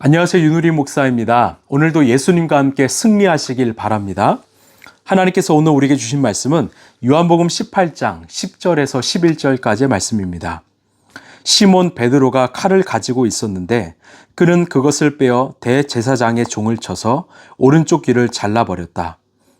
안녕하세요. 윤우리 목사입니다. 오늘도 예수님과 함께 승리하시길 바랍니다. 하나님께서 오늘 우리에게 주신 말씀은 요한복음 18장 10절에서 11절까지의 말씀입니다. 시몬 베드로가 칼을 가지고 있었는데 그는 그것을 빼어 대제사장의 종을 쳐서 오른쪽 귀를 잘라버렸다.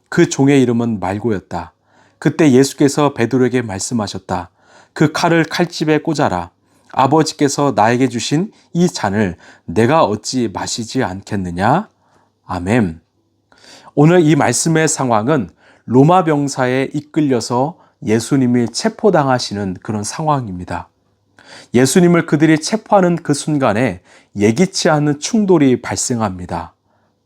그 종의 이름은 말고였다. 그때 예수께서 베드로에게 말씀하셨다. 그 칼을 칼집에 꽂아라. 아버지께서 나에게 주신 이 잔을 내가 어찌 마시지 않겠느냐? 아멘. 오늘 이 말씀의 상황은 로마 병사에 이끌려서 예수님이 체포당하시는 그런 상황입니다. 예수님을 그들이 체포하는 그 순간에 예기치 않은 충돌이 발생합니다.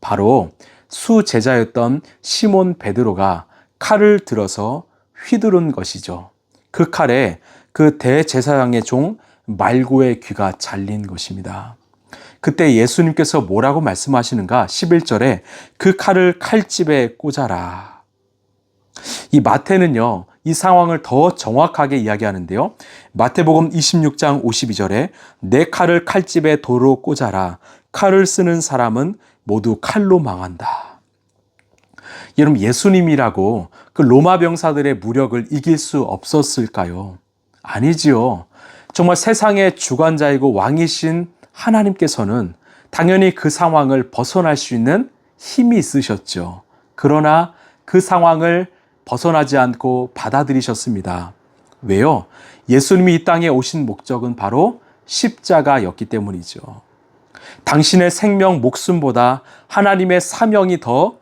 바로 수제자였던 시몬 베드로가 칼을 들어서 휘두른 것이죠. 그 칼에 그 대제사장의 종 말고의 귀가 잘린 것입니다. 그때 예수님께서 뭐라고 말씀하시는가? 11절에 그 칼을 칼집에 꽂아라. 이 마태는요, 이 상황을 더 정확하게 이야기하는데요. 마태복음 26장 52절에 내 칼을 칼집에 도로 꽂아라. 칼을 쓰는 사람은 모두 칼로 망한다. 여러분, 예수님이라고 그 로마 병사들의 무력을 이길 수 없었을까요? 아니지요. 정말 세상의 주관자이고 왕이신 하나님께서는 당연히 그 상황을 벗어날 수 있는 힘이 있으셨죠. 그러나 그 상황을 벗어나지 않고 받아들이셨습니다. 왜요? 예수님이 이 땅에 오신 목적은 바로 십자가였기 때문이죠. 당신의 생명 목숨보다 하나님의 사명이 더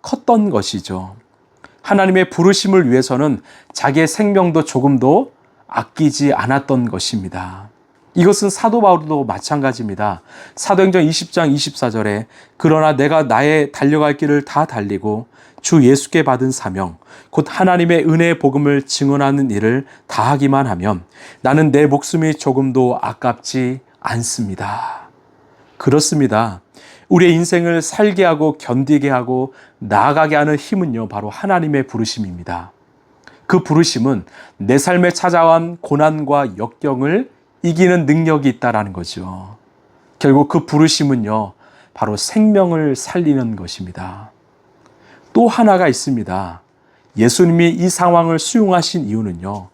컸던 것이죠. 하나님의 부르심을 위해서는 자기의 생명도 조금도 아끼지 않았던 것입니다. 이것은 사도 바울도 마찬가지입니다. 사도행전 20장 24절에 그러나 내가 나의 달려갈 길을 다 달리고 주 예수께 받은 사명 곧 하나님의 은혜의 복음을 증언하는 일을 다 하기만 하면 나는 내 목숨이 조금도 아깝지 않습니다. 그렇습니다. 우리의 인생을 살게 하고 견디게 하고 나아가게 하는 힘은요 바로 하나님의 부르심입니다. 그 부르심은 내 삶에 찾아온 고난과 역경을 이기는 능력이 있다라는 거죠. 결국 그 부르심은요, 바로 생명을 살리는 것입니다. 또 하나가 있습니다. 예수님이 이 상황을 수용하신 이유는요,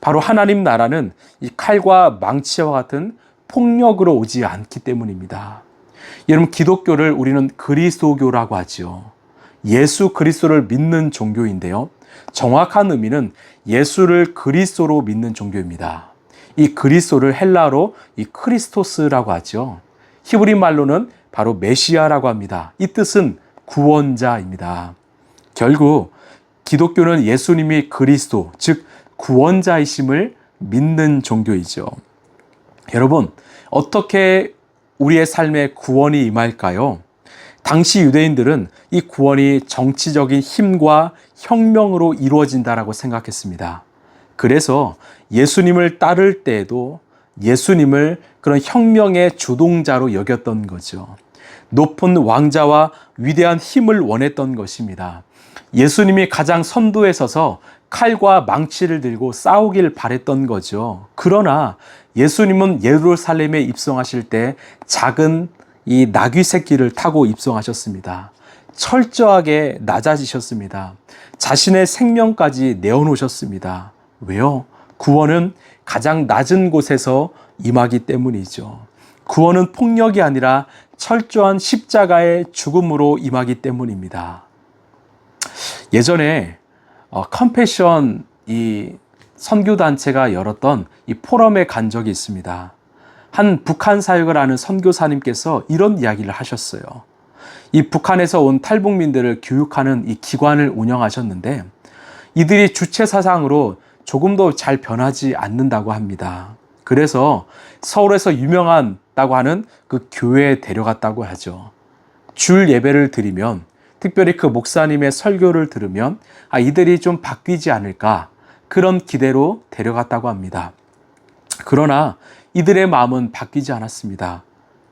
바로 하나님 나라는 이 칼과 망치와 같은 폭력으로 오지 않기 때문입니다. 여러분, 기독교를 우리는 그리스도교라고 하지요. 예수 그리스도를 믿는 종교인데요. 정확한 의미는 예수를 그리스도로 믿는 종교입니다. 이 그리스도를 헬라로 이 크리스토스라고 하죠. 히브리 말로는 바로 메시아라고 합니다. 이 뜻은 구원자입니다. 결국 기독교는 예수님이 그리스도, 즉 구원자이심을 믿는 종교이죠. 여러분, 어떻게 우리의 삶에 구원이 임할까요? 당시 유대인들은 이 구원이 정치적인 힘과 혁명으로 이루어진다라고 생각했습니다. 그래서 예수님을 따를 때에도 예수님을 그런 혁명의 주동자로 여겼던 거죠. 높은 왕자와 위대한 힘을 원했던 것입니다. 예수님이 가장 선두에 서서 칼과 망치를 들고 싸우길 바랬던 거죠. 그러나 예수님은 예루살렘에 입성하실 때 작은 이 나귀 새끼를 타고 입성하셨습니다. 철저하게 낮아지셨습니다. 자신의 생명까지 내어놓으셨습니다. 왜요? 구원은 가장 낮은 곳에서 임하기 때문이죠. 구원은 폭력이 아니라 철저한 십자가의 죽음으로 임하기 때문입니다. 예전에 어, 컴패션 이 선교단체가 열었던 이 포럼에 간 적이 있습니다. 한 북한 사역을 하는 선교사님께서 이런 이야기를 하셨어요. 이 북한에서 온 탈북민들을 교육하는 이 기관을 운영하셨는데 이들이 주체 사상으로 조금도 잘 변하지 않는다고 합니다. 그래서 서울에서 유명한다고 하는 그 교회에 데려갔다고 하죠. 줄 예배를 드리면 특별히 그 목사님의 설교를 들으면 아, 이들이 좀 바뀌지 않을까 그런 기대로 데려갔다고 합니다. 그러나 이들의 마음은 바뀌지 않았습니다.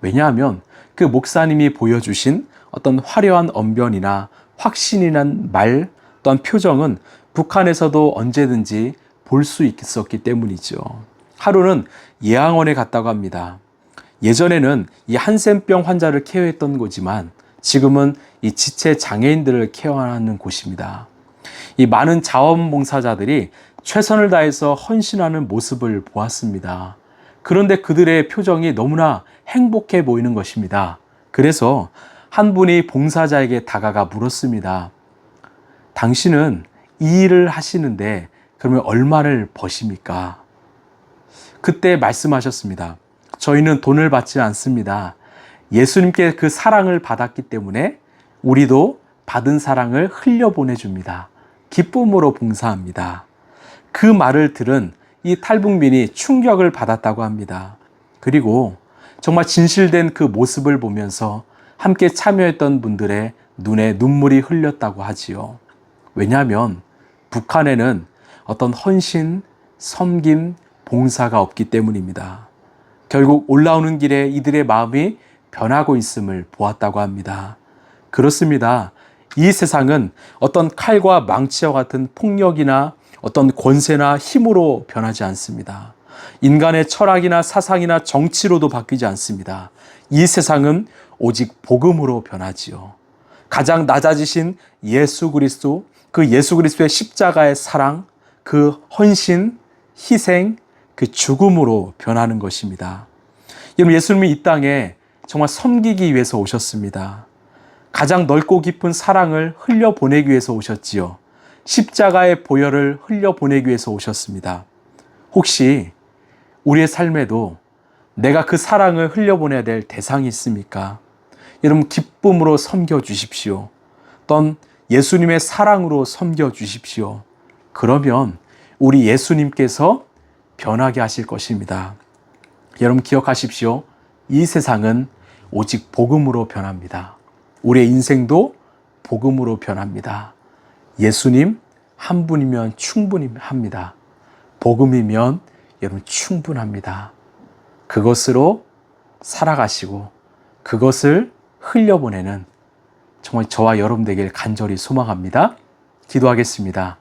왜냐하면 그 목사님이 보여주신 어떤 화려한 언변이나 확신이 난말 또한 표정은 북한에서도 언제든지 볼 수 있었기 때문이죠. 하루는 예양원에 갔다고 합니다. 예전에는 이 한센병 환자를 케어했던 곳이지만 지금은 이 지체 장애인들을 케어하는 곳입니다. 이 많은 자원봉사자들이 최선을 다해서 헌신하는 모습을 보았습니다. 그런데 그들의 표정이 너무나 행복해 보이는 것입니다. 그래서 한 분이 봉사자에게 다가가 물었습니다. 당신은 이 일을 하시는데 그러면 얼마를 버십니까? 그때 말씀하셨습니다. 저희는 돈을 받지 않습니다. 예수님께 그 사랑을 받았기 때문에 우리도 받은 사랑을 흘려보내줍니다. 기쁨으로 봉사합니다. 그 말을 들은 이 탈북민이 충격을 받았다고 합니다. 그리고 정말 진실된 그 모습을 보면서 함께 참여했던 분들의 눈에 눈물이 흘렸다고 하지요. 왜냐하면 북한에는 어떤 헌신, 섬김, 봉사가 없기 때문입니다. 결국 올라오는 길에 이들의 마음이 변하고 있음을 보았다고 합니다. 그렇습니다. 이 세상은 어떤 칼과 망치와 같은 폭력이나 어떤 권세나 힘으로 변하지 않습니다. 인간의 철학이나 사상이나 정치로도 바뀌지 않습니다. 이 세상은 오직 복음으로 변하지요. 가장 낮아지신 예수 그리스도, 그 예수 그리스도의 십자가의 사랑, 그 헌신, 희생, 그 죽음으로 변하는 것입니다. 여러분, 예수님이 이 땅에 정말 섬기기 위해서 오셨습니다. 가장 넓고 깊은 사랑을 흘려 보내기 위해서 오셨지요. 십자가의 보혈을 흘려보내기 위해서 오셨습니다. 혹시 우리의 삶에도 내가 그 사랑을 흘려보내야 될 대상이 있습니까? 여러분, 기쁨으로 섬겨 주십시오. 또는 예수님의 사랑으로 섬겨 주십시오. 그러면 우리 예수님께서 변하게 하실 것입니다. 여러분 기억하십시오. 이 세상은 오직 복음으로 변합니다. 우리의 인생도 복음으로 변합니다. 예수님 한 분이면 충분합니다. 복음이면 여러분 충분합니다. 그것으로 살아가시고 그것을 흘려보내는 정말 저와 여러분 되길 간절히 소망합니다. 기도하겠습니다.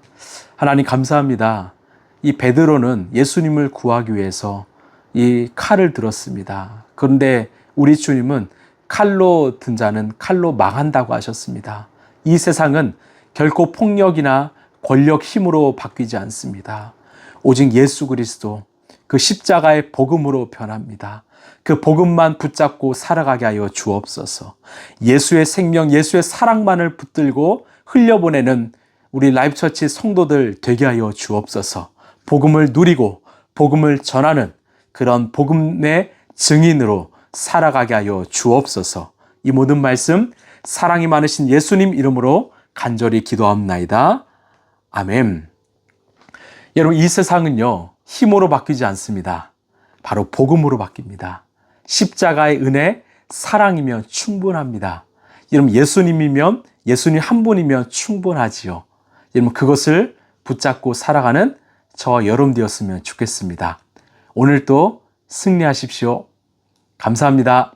하나님 감사합니다. 이 베드로는 예수님을 구하기 위해서 이 칼을 들었습니다. 그런데 우리 주님은 칼로 든 자는 칼로 망한다고 하셨습니다. 이 세상은 결코 폭력이나 권력 힘으로 바뀌지 않습니다. 오직 예수 그리스도 그 십자가의 복음으로 변합니다. 그 복음만 붙잡고 살아가게 하여 주옵소서. 예수의 생명, 예수의 사랑만을 붙들고 흘려보내는 우리 라이브처치 성도들 되게 하여 주옵소서. 복음을 누리고 복음을 전하는 그런 복음의 증인으로 살아가게 하여 주옵소서. 이 모든 말씀 사랑이 많으신 예수님 이름으로 간절히 기도합나이다. 아멘. 여러분 이 세상은요 힘으로 바뀌지 않습니다. 바로 복음으로 바뀝니다. 십자가의 은혜, 사랑이면 충분합니다. 여러분 예수님이면 예수님 한 분이면 충분하지요. 여러분 그것을 붙잡고 살아가는 저와 여러분 되었으면 좋겠습니다. 오늘도 승리하십시오. 감사합니다.